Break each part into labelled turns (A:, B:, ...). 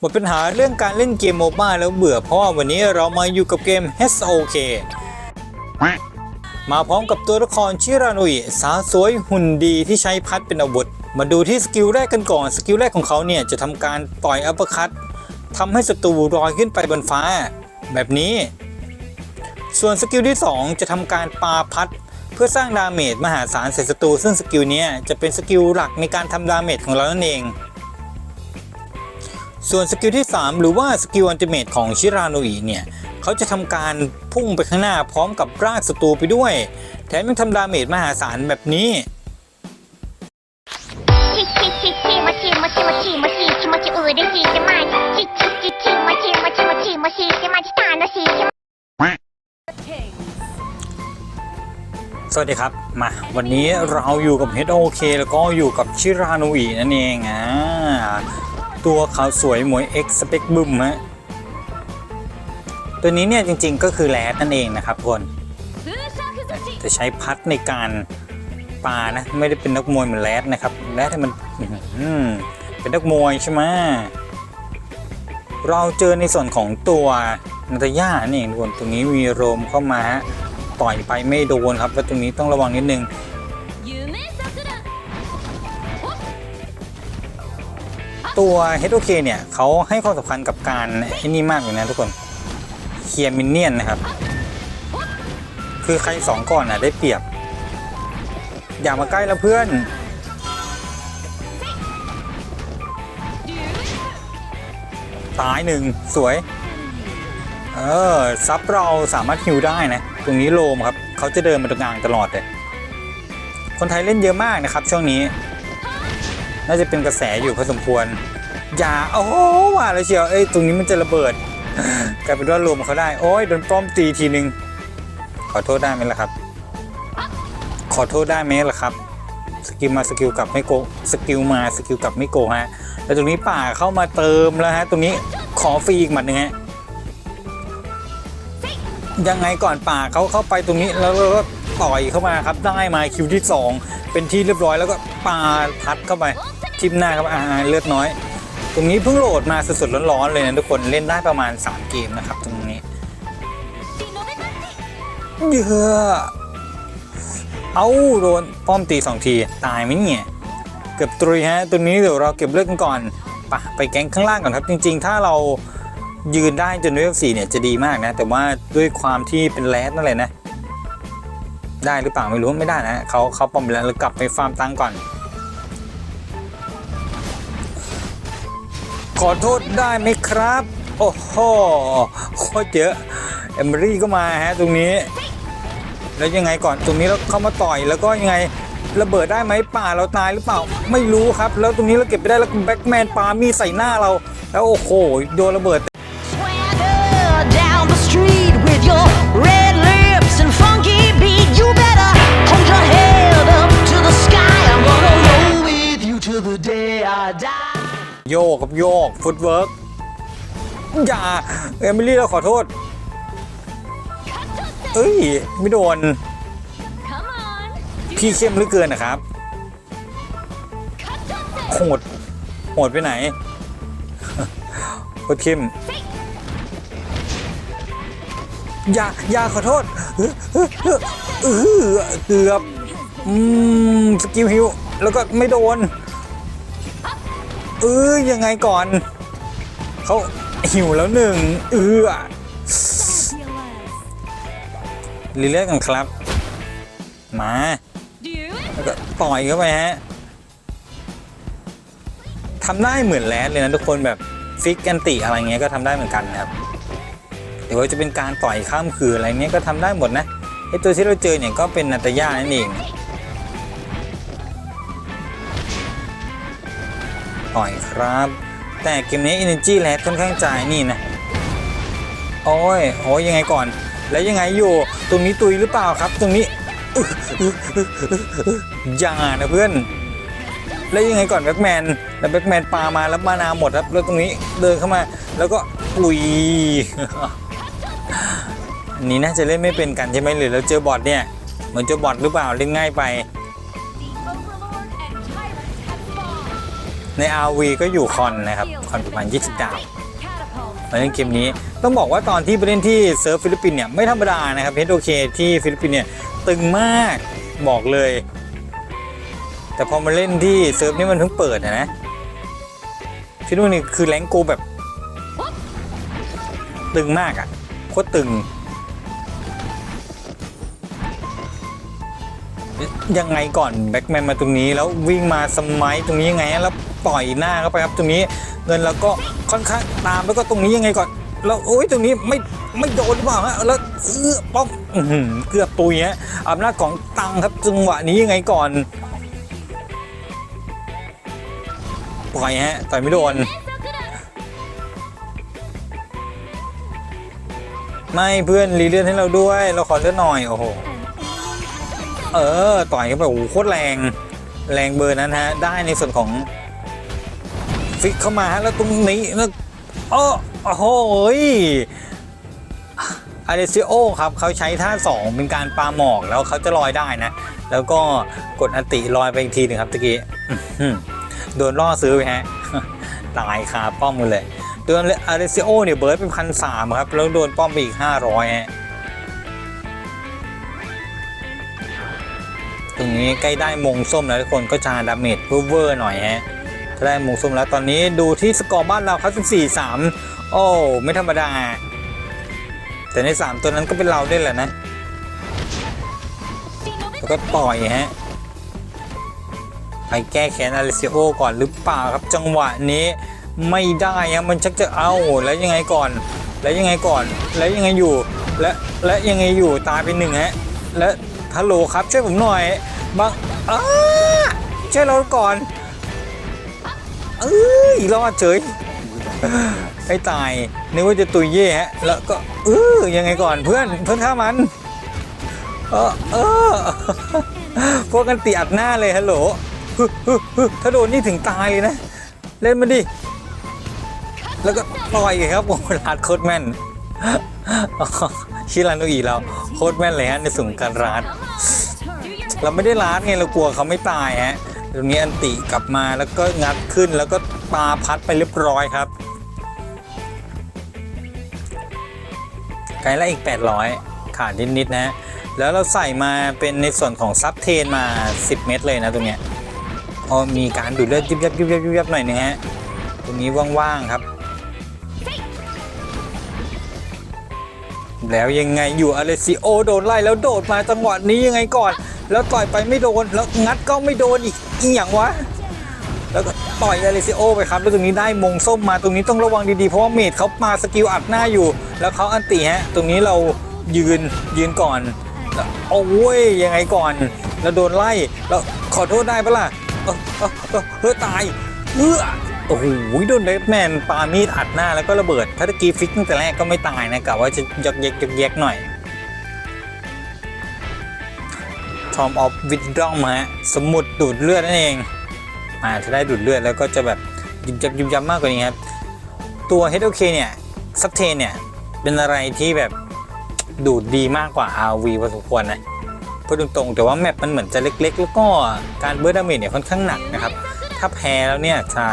A: หมดปัญหาเรื่องการเล่นเกมโมบ้าแล้วเบื่อเพราะว่าวันนี้เรามาอยู่กับเกม HOK มาพร้อมกับตัวละครชิรานุยสาวสวยหุ่นดีที่ใช้พัดเป็นอาวุธ มาดูที่สกิลแรกกันก่อน สกิลแรกของเขาเนี่ยจะทำการต่อยอัปคัตทำให้ศัตรูลอยขึ้นไปบนฟ้า แบบนี้ ส่วนสกิลที่ 2 จะทำการปาพัด เพื่อสร้างดาเมจมหาศาลใส่ศัตรูซึ่งสกิลนี้จะเป็นสกิลหลักในการทำดาเมจของเรานั่นเอง ส่วนสกิลที่ 3 หรือว่าสกิลอันติเมตของชิราโนอิเนี่ยเขาจะทำการพุ่งไปข้างหน้าพร้อมกับรากศัตรูไปด้วย แถมยังทำดาเมจมหาศาลแบบนี้ สวัสดีครับ มา วันนี้เราอยู่กับ HOK แล้วก็อยู่กับชิราโนอินั่นเองอ่า ตัวขาวสวยหมวย X สเปกบึมฮะ ตัวนี้เนี่ยจริงๆก็คือแรดนั่นเองนะครับทุกคนจะใช้พัดในการปานะ ไม่ได้เป็นนักมวยเหมือนแรดนะครับแรดมันเป็นนักมวยใช่ไหมเราเจอในส่วนของตัวนาตาย่านี่เองทุกคนตรงนี้มีโรมเข้ามาฮะต่อยไปไม่โดนครับแล้วตรงนี้ต้องระวังนิดนึง ตัว HOK เนี่ยเขาให้ความสำคัญกับการไอ้นี่มากเลยนะทุกคนเคลียร์มินเนี่ยนนะครับ คือใครสองก่อนอะได้เปรียบ อย่ามาใกล้แล้วเพื่อน ตายหนึ่งสวย เออ ซับเราสามารถฮิวได้นะ ตรงนี้โลมครับ เขาจะเดินมาตรงกลางตลอดเลย คนไทยเล่นเยอะมากนะครับช่วงนี้ น่าจะเป็นกระแสอยู่พอสมควร อย่าโอ้ว่าแล้วเชียวเอ้ยตรงนี้มันจะระเบิดกลายเป็นว่ารวมเขาได้ โอ้ยโดนป้อมตีทีนึง ขอโทษได้ไหมล่ะครับ ขอโทษได้ไหมล่ะครับ สกิลมาสกิลกลับไม่โกสกิลมาสกิลกลับไม่โกฮะ แล้วตรงนี้ป่าเข้ามาเติมแล้วฮะ ตรงนี้ขอฟรีอีกหมัดหนึ่งฮะ ยังไงก่อนป่าเขาเข้าไปตรงนี้แล้วก็ต่อยเข้ามาครับ ได้มาคิวที่ 2 เป็นที่เรียบร้อยแล้วก็ปาพัดเข้าไป ทิมหน้าครับอ่าเลือดน้อย ตรงนี้เพิ่งโหลดมาสดๆร้อนๆเลยนะทุกคนเล่นได้ประมาณ 3 เกมนะครับตรงนี้เยอะเอาโดนป้อมตีสองทีตายไหมเนี่ยเกือบตรุยฮะตัวนี้เดี๋ยวเราเก็บเลือดกันก่อนปะไปแก๊งข้างล่างก่อนครับ จริง ๆ ถ้าเรายืนได้จนเลเวลสี่เนี่ยจะดีมากนะ แต่ว่าด้วยความที่เป็นแรดนั่นแหละนะ ได้หรือเปล่าไม่รู้ไม่ได้นะเขาเขาปอมแล้วเรากลับไปฟาร์มตังก่อน ขอโทษได้ไหมครับ โอ้โหโคตรเยอะเอมรี่ก็มาฮะตรงนี้ แล้วยังไงก่อนตรงนี้เราเข้ามาต่อยแล้วก็ยังไงระเบิดได้ไหมป่าเราตายหรือเปล่า ไม่รู้ครับ แล้วตรงนี้เราเก็บไปได้แล้วแบ็กแมนปามีใส่หน้าเรา แล้วโอ้โหโดนระเบิด โยกกับโยกฟุตเวิร์กอย่าเอมิลี่เราขอโทษ เอ้ย ไม่โดน พี่เข้มเหลือเกินนะครับโหดโหดไปไหนโคตรเข้มอย่าอย่าขอโทษเออเออเออเออเกือบ อืม สกิลฮิว แล้วก็ไม่โดน เออยังไงก่อน เขาหิวแล้วหนึ่งเออรีเลือกกันครับ มาแล้วก็ต่อยเข้าไปฮะทำได้เหมือนแรดเลยนะทุกคนแบบฟิกแอนติอะไรเงี้ยก็ทำได้เหมือนกันนะครับหรือว่าจะเป็นการต่อยข้ามคืออะไรเนี้ยก็ทำได้หมดนะไอตัวที่เราเจอเนี่ยก็เป็นนาตาย่านั่นเอง่อยครับ แต่เกมนี้ Energy แลค่อนข้างจ่ายนี่นะโอ้ยโอ้ยยังไงก่อน แล้วยังไงอยู่ตรงนี้ตุยหรือเปล่าครับ ตรงนี้อึ๊ะอึ๊ะอึ๊ะอึ๊ะอึ๊ะอย่านะเพื่อน แล้วยังไงก่อนแบ็กแมนแล้วแบ็กแมนปามาแล้วมานาหมดครับแล้วตรงนี้เดินเข้ามา แล้วก็ปุยอันนี้น่าจะเล่นไม่เป็นกันใช่ไหมหรือเราเจอบอทเนี่ยเหมือนเจอบอทหรือเปล่าเล่นง่ายไป ใน RV ก็อยู่คอนนะครับความประมาณ 20 ดาวมาเล่นเกมนี้ต้องบอกว่าตอนที่ไปเล่นที่เซิร์ฟฟิลิปปินส์เนี่ยไม่ธรรมดานะครับเฮดโอเคที่ฟิลิปปินส์เนี่ยตึงมากบอกเลย แต่พอมาเล่นที่เซิร์ฟนี่มันเพิ่งเปิดอะนะที่นู่นนี่คือแรงโกแบบ ตึงมากอะ่ะโคตรตึง ยังไงก่อนแบ็กแมนมาตรงนี้แล้ววิ่งมาสมัยตรงนี้ยังไงแล้ว ปล่อยหน้าเข้าไปครับตรงนี้เงินเราก็ค่อนข้างตามแล้วก็ตรงนี้ยังไงก่อนแล้วโอ้ยตรงนี้ไม่ไม่โดนหรือเปล่าฮะแล้วเออป้อมอื้อหือเกือบตุยฮะอำนาจของตังครับจังหวะนี้ยังไงก่อนปล่อยฮะต่อยไม่โดนไม่เพื่อนรีเลือนให้เราด้วย เราขอเลือดหน่อยโอ้โหเออต่อยกันแบบโอ้โหโคตรแรงแรงเบอร์นั้นฮะได้ในส่วนของ ฟิกเข้ามาฮะแล้วตรงนี้แล้วโอ้โอ้โหอาเดซิโอครับเขาใช้ท่า 2 เป็นการปาหมอกแล้วเขาจะลอยได้นะ แล้วก็กดอติลอยไปอีกทีหนึ่งครับตะกี้โดนล่อซื้อไปฮะ ตายคาป้อมกันเลยโดนอาร์เซิโอเนี่ยเบิร์ดเป็นพันสามครับ แล้วโดนป้อมไปอีกห้าร้อยฮะตรงนี้ใกล้ได้มงส้มแล้วทุกคนก็จะดาเมจเวอร์ๆหน่อยฮะ ได้มงส้มแล้วตอนนี้ดูที่สกอร์บ้านเราครับ14 3 โอ้ ไม่ธรรมดา แต่ใน 3 ตัวนั้นก็เป็นเราได้แหละนะ แล้วก็ต่อยฮะ ไปแก้แค้นอาริเซโอก่อนหรือเปล่าครับจังหวะนี้ไม่ได้ฮะมันชักจะเอาแล้วยังไงก่อน แล้วยังไงก่อน แล้วยังไงอยู่ และและยังไงอยู่ตายไปหนึ่งฮะ และฮัลโหลครับช่วยผมหน่อยบางอ้าช่วยเราก่อน เอ้ยรอดเฉยไม่ตายนึกว่าจะตุยเย่ฮะแล้วก็เออยังไงก่อนเพื่อนเพื่อนฆ่ามัน เออเออพวกกันตีอัดหน้าเลยฮัลโหลถ้าโดนนี่ถึงตายเลยนะ เล่นมาดิ แล้วก็ต่อยครับโอ้ลาดโคตรแม่นอ๋อชิราโนอีเราโคตรแม่นเลยฮะในส่วนของการลาดเราไม่ได้ลาดไงเรากลัวเขาไม่ตายฮะ ตรงนี้อันติกลับมาแล้วก็งัดขึ้นแล้วก็ปาพัดไปเรียบร้อยครับไกลละอีก 800 ขาดนิดๆนะฮะแล้วเราใส่มาเป็นในส่วนของซับเทนมา 10 เม็ดเลยนะตรงเนี้ยพอมีการดูดเลือดยิบยับยิบยับยิบยับหน่อยนึงฮะตรงนี้ว่างๆครับ แล้วยังไงอยู่อเลซิโอโดนไล่แล้วโดดมาจังหวะนี้ยังไงก่อน แล้วต่อยไปไม่โดนแล้วงัดก็ไม่โดนอีก อีอย่างวะ แล้วก็ต่อยอเลซิโอไปครับ แล้วตรงนี้ได้มงส้มมาตรงนี้ต้องระวังดีๆ เพราะว่าเมดเขามาสกิลอัดหน้าอยู่ แล้วเขาอันติฮะ ตรงนี้เรายืนยืนก่อนแล้วโอ้ยยังไงก่อน แล้วโดนไล่ แล้วขอโทษได้ปะล่ะเออเออเออเฮ้ยตายเออโอ้โหโดนเลดแมนปามีดอัดหน้าแล้วก็ระเบิด ถ้าตะกี้ฟิกตั้งแต่แรกก็ไม่ตายนะกะว่าจะยกเยกยกเยกหน่อย ทอมออฟวิดดอมฮะสมุดดูดเลือดนั่นเอง อ่าถ้าได้ดูดเลือดแล้วก็จะแบบยิบยับยิบยับมากกว่านี้ครับ ตัว HOK เนี่ยซับเทนเนี่ย เป็นอะไรที่แบบดูดดีมากกว่า RV พอสมควรนะพูดตรงๆแต่ว่าแมปมันเหมือนจะเล็กๆ แล้วก็การเบิร์ดดาเมจเนี่ยค่อนข้างหนักนะครับ ถ้าแพ้แล้วเนี่ยจะ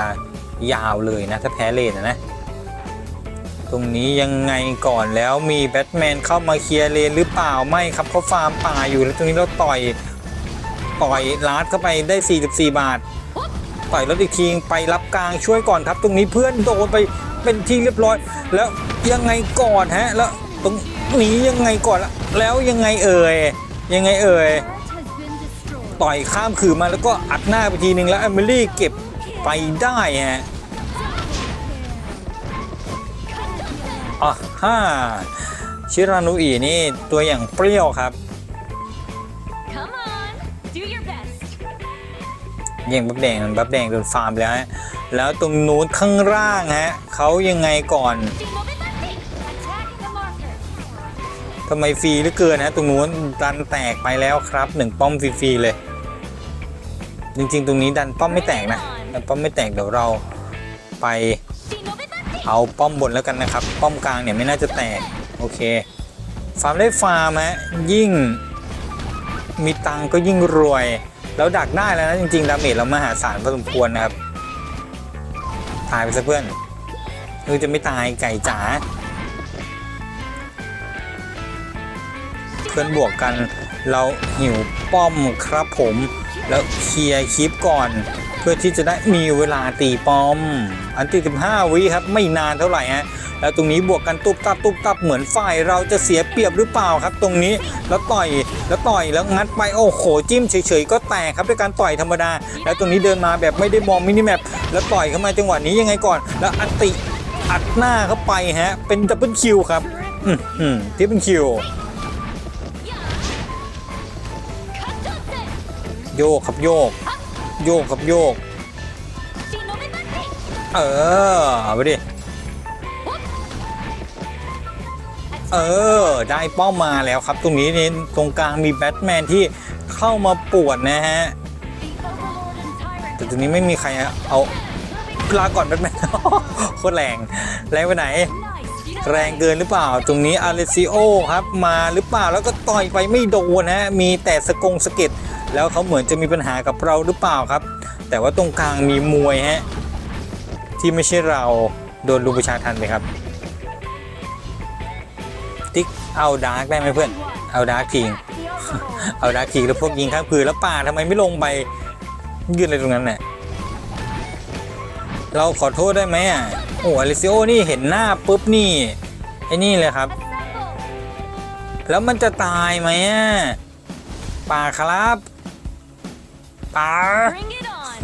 A: ยาวเลยนะ ถ้าแพ้เลนนะ ตรงนี้ยังไงก่อนแล้วมีแบทแมนเข้ามาเคลียร์เลนหรือเปล่าไม่ครับเขาฟาร์มป่าอยู่แล้วตรงนี้เราต่อยต่อยลาดเข้าไปได้ 44 บาท ต่อยรถอีกทีไปรับกลางช่วยก่อนครับ ตรงนี้เพื่อนโดนไปเป็นที่เรียบร้อย แล้วยังไงก่อนฮะแล้วตรงนี้ยังไงก่อนละแล้วยังไงเอ่ยยังไงเอ่ยต่อยข้ามขื่อมาแล้วก็อัดหน้าไปทีนึงแล้วแอมิลี่เก็บไปได้ฮะ อะฮ่าชิรานุอีนี่ตัวอย่างเปรี้ยวครับ
B: Come on, do your best.
A: ยิงบับแดงบับแดงโดนฟาร์มไปแล้วฮะแล้วตรงนู้นข้างล่างฮะเขายังไงก่อน
B: Attacking the marker.
A: ทำไมฟรีเหลือเกินฮะตรงนู้นดันแตกไปแล้วครับหนึ่งป้อมฟรีๆเลย จริงๆ ตรงนี้ดันป้อมไม่แตกนะดันป้อมไม่แตกเดี๋ยวเราไป เอาป้อมบนแล้วกันนะครับ ป้อมกลางเนี่ยไม่น่าจะแตก โอเค ฟาร์มได้ฟาร์มฮะยิ่ง มีตังก็ยิ่งรวย แล้วดักได้แล้วนะจริงๆ ดาเมจเรามหาศาลพอสมควรนะครับ ตายไปซะเพื่อน
B: Shinobi
A: เออจะไม่ตายไก่จ๋าเพื่อนบวกกันเราหิวป้อมครับผม แล้วเคลียร์คลิปก่อน พื่อที่จะได้มีเวลาตีป้อม อันตี15วิครับไม่นานเท่าไหร่ฮะแล้วตรงนี้บวกกันตุบตับตุบตับเหมือนฝ่ายเราจะเสียเปรียบหรือเปล่าครับ ตรงนี้แล้วต่อยแล้วต่อยแล้วงัดไปโอ้โหจิ้มเฉยๆก็แตกครับด้วยการต่อยธรรมดา แล้วตรงนี้เดินมาแบบไม่ได้มองมินิแมปแล้วต่อยเข้ามาจังหวะนี้ยังไงก่อน แล้วอัติอัดหน้าเข้าไปฮะเป็นดับเบิลคิวครับอืมอืมที่เป็นคิวโยกครับโยก โยกครับโยก เออเอาไปดิ เออ ได้เป้ามาแล้วครับ ตรงนี้นี่ตรงกลางมีแบทแมนที่เข้ามาปวดนะฮะ แต่ตรงนี้ไม่มีใครเอาลาก่อนแบทแมนโคตรแรง แรงไปไหน แรงเกินหรือเปล่า ตรงนี้อาริซิโอครับ มาหรือเปล่าแล้วก็ต่อยไปไม่โดนนะ มีแต่สกงสะเก็ด แล้วเขาเหมือนจะมีปัญหากับเราหรือเปล่าครับ แต่ว่าตรงกลางมีมวยฮะที่ไม่ใช่เราโดนลุมประชาทันไปครับ ติ๊กเอาดาร์กได้ไหมเพื่อน เอาดาร์กทิ้งเอาดาร์กทิ้งแล้วพวกยิงข้างพื้นแล้วป่าทำไมไม่ลงไปยืนอะไรตรงนั้นเนี่ยเราขอโทษได้ไหมอะโอ้อลิซิโอนี่เห็นหน้าปุ๊บนี่ไอ้นี่เลยครับ แล้วมันจะตายไหมอะป่าครับ ป่า
B: Bring it on.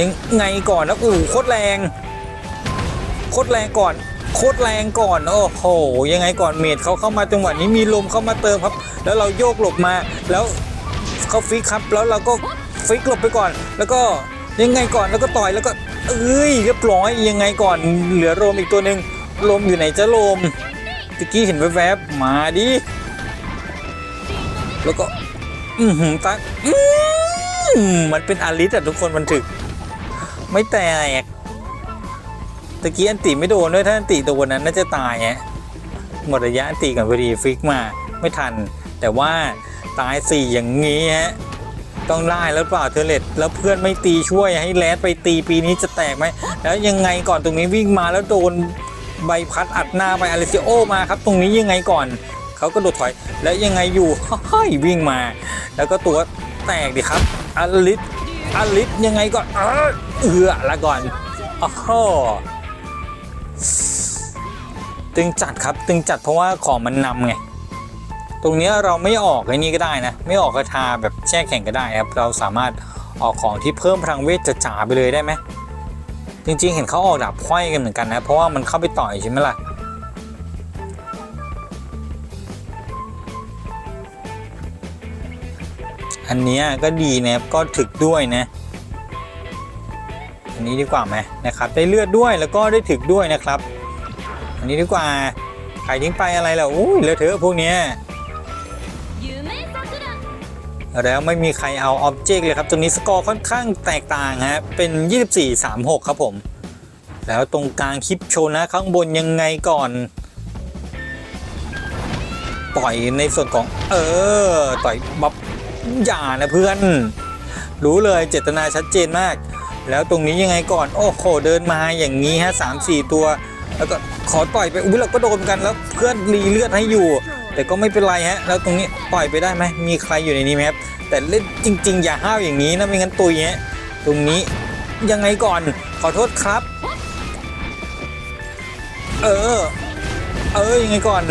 A: ยังไงก่อนนะอู้โคตรแรง โคตรแรงก่อน โคตรแรงก่อนโอ้โหยังไงก่อนเมดเขาเข้ามาจังหวะนี้มีลมเข้ามาเติมครับ แล้วเราโยกหลบมาแล้วเขาฟิกครับแล้วเราก็ฟิกหลบไปก่อน แล้วก็ยังไงก่อนแล้วก็ต่อยแล้วก็เอ้ยเรียบร้อยยังไงก่อนเหลือโรมอีกตัวหนึ่งโรมอยู่ไหนจะโรมตะกี้เห็นแวบๆมาดิ แล้วก็ อือหือตาอืมมันเป็นอาริสอะทุกคนมันถึก ไม่แตกตะกี้อันติไม่โดนด้วยถ้าอันติตัวนั้นน่าจะตายฮะหมดระยะอันติกันพอดีฟิกมาไม่ทัน แต่ว่าตายสี่อย่างงี้ฮะต้องไล่แล้วเปล่าเทเลตแล้วเพื่อนไม่ตีช่วยให้แรดไปตีปีนี้จะแตกไหมแล้วยังไงก่อนตรงนี้วิ่งมาแล้วโดนใบพัดอัดหน้าไปอาริซิโอมาครับ ตรงนี้ยังไงก่อน เขาก็โดดถอย แล้วยังไงอยู่เฮ้ยวิ่งมา แล้วก็ตัวแตกดิครับอลิสอลิสยังไงก่อนเออเอือละก่อนโอ้โหตึงจัดครับตึงจัดเพราะว่าของมันนำไงตรงนี้เราไม่ออกไอ้นี่ก็ได้นะ ไม่ออกกระทาแบบแช่แข็งก็ได้ครับ เราสามารถออกของที่เพิ่มพลังเวทจะจ๋าไปเลยได้ไหมจริงๆ เห็นเขาออกดาบไขว้กันเหมือนกันนะ เพราะว่ามันเข้าไปต่อยใช่ไหมล่ะ อันนี้ก็ดีนะครับก็ถึกด้วยนะ อันนี้ดีกว่าไหมนะครับได้เลือดด้วยแล้วก็ได้ถึกด้วยนะครับ อันนี้ดีกว่าใครทิ้งไปอะไรล่ะอุ้ยเลอะเทอะพวกเนี้ยแล้วไม่มีใครเอาออบเจกต์เลยครับ ตรงนี้สกอร์ค่อนข้างแตกต่างฮะเป็น 24-36 ครับผม แล้วตรงกลางคลิปโชว์นะข้างบนยังไงก่อนต่อยในส่วนของ เออ ต่อยบับ อย่านะเพื่อน รู้เลยเจตนาชัดเจนมาก แล้วตรงนี้ยังไงก่อน โอ้โหเดินมาอย่างนี้ฮะสามสี่ตัว แล้วก็ขอต่อยไปอุ้ยเราก็โดนกันแล้วเพื่อนรีเลือดให้อยู่ แต่ก็ไม่เป็นไรฮะ แล้วตรงนี้ต่อยไปได้ไหมมีใครอยู่ในนี้ไหมครับแต่เล่นจริง ๆ อย่าห้าวอย่างนี้นะไม่งั้นตุยฮะตรงนี้ยังไงก่อนขอโทษครับ เออ เออยังไงก่อน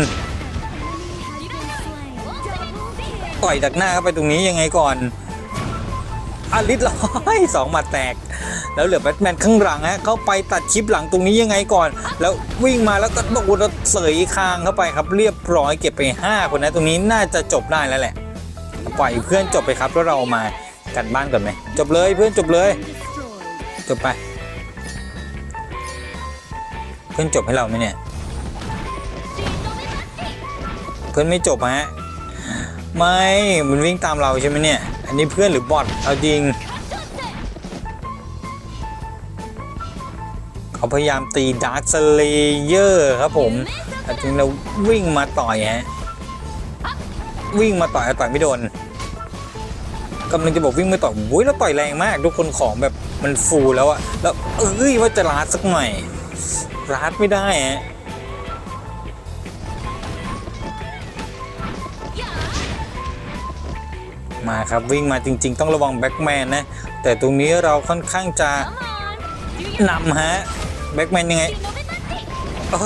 A: ต่อยดักหน้าเข้าไปตรงนี้ยังไงก่อนอาริสร้อยสองหมัดแตก แล้วเหลือแบทแมนข้างหลังฮะเข้าไปตัดชิปหลังตรงนี้ยังไงก่อน แล้ววิ่งมาแล้วก็โดนแล้วเสยคางเข้าไปครับ เรียบร้อยเก็บไป 5 คนนะตรงนี้น่าจะจบได้แล้วแหละปล่อยเพื่อนจบไปครับแล้วเรามากันบ้านก่อนไหมจบเลยเพื่อนจบเลยจบไป เพื่อนจบให้เราไหมเนี่ย เพื่อนไม่จบฮะ ไม่ มันวิ่งตามเราใช่ไหมเนี่ย อันนี้เพื่อนหรือบอทเอาจริง เขาพยายามตีดาร์ s สเลเยอร์ครับผมแต่จริงเราวิ่งมาต่อยฮะ วิ่งมาต่อยต่อยไม่โดนกำลังจะบอกวิ่งไม่ต่อยโอ้ยแล้วต่อยแรงมาก ทุกคนของแบบมันฟูแล้วอะแล้วเอ้ยว่าจะลาดสักหน่อยรัดไม่ได้ฮะ มาครับวิ่งมาจริง ๆ ต้องระวังแบ็กแมนนะ แต่ตรงนี้เราค่อนข้างจะนำฮะแบ็กแมนยังไงออ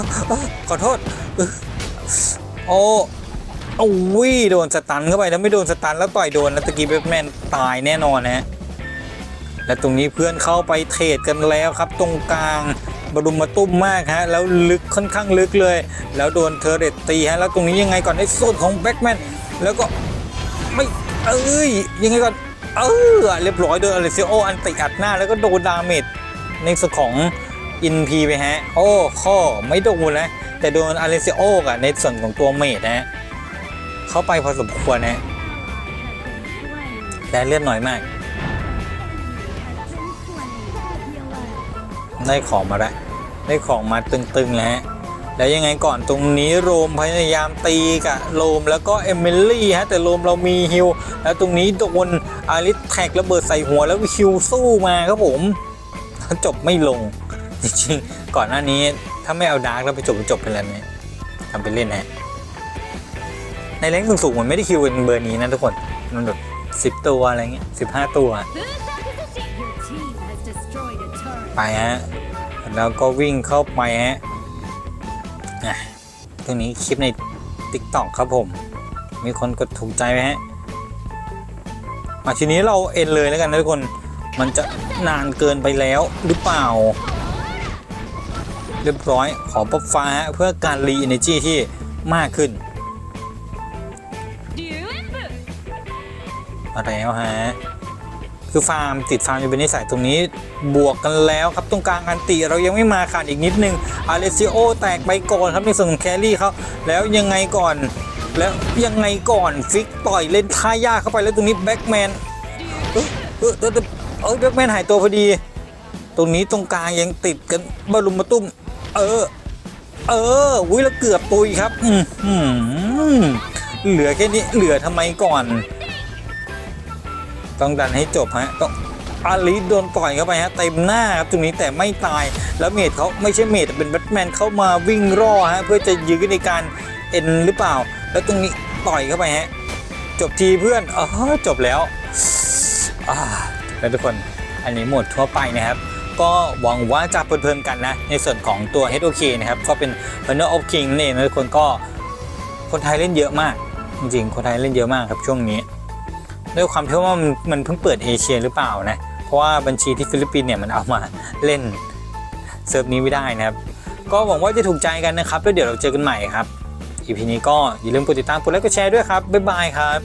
A: ขอโทษ โอ้โอ้วิโดนสตันเข้าไปแล้วไม่โดนสตันแล้วต่อยโดนแล้วตะกี้แบ็กแมนตายแน่นอนฮะและตรงนี้เพื่อนเข้าไปเทรดกันแล้วครับ ตรงกลางบรุมมาตุ้มมากฮะแล้วลึกค่อนข้างลึกเลย แล้วโดนเทอร์เรตตีฮะแล้วตรงนี้ยังไงก่อนในโซนของแบ็กแมนแล้วก็ไม่ เอ้ยยังไงก่อนเออเรียบร้อยโดนอเลเซโออันติอัดหน้าแล้วก็โดนดาเมจในส่วนของอินพีไปฮะ โอ้ข้อไม่โดนนะ แต่โดนอาเลเซโอกับในส่วนของตัวเมดนะฮะเข้าไปพอสมควรนะแต่เลือดน้อยมาก ได้ของมาแล้วได้ของมาตึงๆแล้วฮะ แล้วยังไงก่อนตรงนี้โรมพยายามตีกับโรมแล้วก็เอมิลี่ฮะแต่โรมเรามีฮิวแล้วตรงนี้โดนอาริสแท็กระเบิดใส่หัวแล้วฮิวสู้มาครับผมจบไม่ลง จริงๆก่อนหน้านี้ถ้าไม่เอาดาร์กแล้วไปจบจบไปแล้วเนี่ยทำไปเล่นนะฮะในแรงสูงๆมันไม่ได้คิวเป็นเบอร์นี้นะทุกคนมันแบบสิบตัวอะไรเงี้ยสิบห้าตัว ไปฮะแล้วก็วิ่งเข้าไปฮะ อะตรงนี้คลิปใน t ิ k t o k ครับผม มีคนกดถูกใจไหมฮะมาทีนี้เราเอ็นเลยแล้วกันนะทุกคน มันจะนานเกินไปแล้วหรือเปล่า เรียบร้อยขอป๊อปฟ้าฮะเพื่อการรีเอเนจีที่มากขึ้น
B: Do and boot.
A: มาแล้วฮะ คือฟาร์มติดฟาร์มอยู่เป็นนิสัยตรงนี้บวกกันแล้วครับตรงกลางอันติเรายังไม่มาขาดอีกนิดนึงอาเลซิโอแตกไปก่อนครับในส่วนของแครี่เขาแล้วยังไงก่อน แล้วยังไงก่อนฟิกต่อยเล่นท่ายากเข้าไปแล้วตรงนี้แบ็กแมนเออเออเออเออแบ็กแมนหายตัวพอดี ตรงนี้ตรงกลางยังติดกันบารุมมาตุ้ม เออ เออวิแล้วเกือบตุยครับอืมอืมเหลือแค่นี้เหลือทำไมก่อน ต้องดันให้จบฮะต้องอาลีโดนต่อยเข้าไปฮะเต็มหน้าครับตรงนี้แต่ไม่ตายแล้วเมดเขาไม่ใช่เมดแต่เป็นแบทแมนเข้ามาวิ่งรอฮะเพื่อจะยื้อในการเอ็นหรือเปล่า แล้วตรงนี้ต่อยเข้าไปฮะจบทีเพื่อนอ๋อจบแล้วอ่าแล้วทุกคนอันนี้หมดทั่วไปนะครับ ก็หวังว่าจะเพลินๆกันนะ ในส่วนของตัว HOK นะครับ ก็เป็น Runner of King นั่นเองนะทุกคนก็คนไทยเล่นเยอะมาก จริงๆ คนไทยเล่นเยอะมากครับช่วงนี้ ด้วยความที่ว่ามันเพิ่งเปิดเอเชียหรือเปล่านะ เพราะว่าบัญชีที่ฟิลิปปินส์เนี่ยมันเอามาเล่นเซิร์ฟนี้ไม่ได้นะครับ ก็หวังว่าจะถูกใจกันนะครับ แล้วเดี๋ยวเราเจอกันใหม่ครับอีพีนี้ก็อย่าลืมกดติดตามกดไลค์กดแชร์ด้วยครับบ๊ายบายครับ